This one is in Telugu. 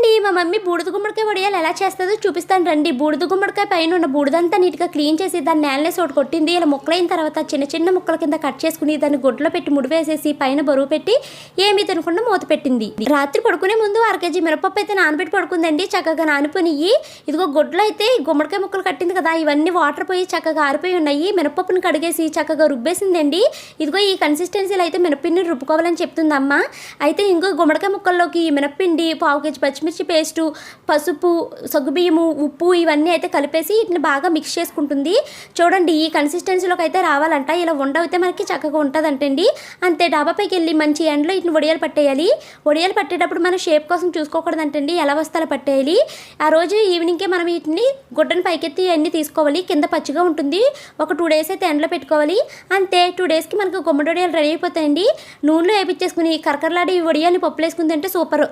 అండి మా మమ్మీ బూడిద గుమ్మడికాయ వడియాలు ఎలా చేస్తుందో చూపిస్తాను రండి. బూడిద గుమ్మడికాయ పైన ఉన్న బూడిదంతా నీట్గా క్లీన్ చేసి దాన్ని నేలనే ఒకటి కొట్టింది. ఇలా ముక్కలైన తర్వాత చిన్న చిన్న ముక్కల కింద కట్ చేసుకుని దాన్ని గుడ్లో పెట్టి ముడివేసేసి పైన బరువు పెట్టి ఏమీ తినకుండా మూత పెట్టింది. రాత్రి పడుకునే ముందు అర కేజీ మిరపప్పు అయితే నానబెట్టి పడుకుందండి. చక్కగా నానిపోయి ఇదిగో గుడ్లో అయితే గుమ్మడికాయ ముక్కలు కట్టింది కదా ఇవన్నీ వాటర్ పోయి చక్కగా ఆరిపోయి ఉన్నాయి. మినపప్పుని కడిగేసి చక్కగా రుబ్బేసిందండి. ఇదిగో ఈ కన్సిస్టెన్సీలో అయితే మినపిండిని రుబ్బుకోవాలని చెప్తుంది అమ్మ అయితే ఇంకో గుమ్మడికాయ ముక్కల్లోకి ఈ మినపిండి పావు కేజీ పచ్చిమిర్చి పేస్టు పసుపు సగ్గుబియ్యము ఉప్పు ఇవన్నీ అయితే కలిపేసి వీటిని బాగా మిక్స్ చేసుకుంటుంది. చూడండి ఈ కన్సిస్టెన్సీలోకి అయితే రావాలంట. ఇలా ఉండవుతే మనకి చక్కగా ఉంటుందంటండి. అంతే డాబాపైకి వెళ్ళి మంచి ఎండలో వీటిని వడియాలు పట్టేయాలి. వడియాలు పట్టేటప్పుడు మనం షేప్ కోసం చూసుకోకూడదంటండి. ఎలా వస్తాలో పట్టేయాలి. ఆ రోజు ఈవినింగ్కే మనం వీటిని గుడ్డను పైకెత్తి అన్నీ తీసుకోవాలి. కింద పచ్చిగా ఉంటుంది. ఒక టూ డేస్ అయితే ఎండలో పెట్టుకోవాలి. అంతే టూ డేస్కి మనకు గుమ్మడి వడియాలు రెడీ అయిపోతాయండి. నూనెలో వేపించేసుకుని కరకరలాడి ఈ పప్పులు వేసుకుని తింటే సూపర్.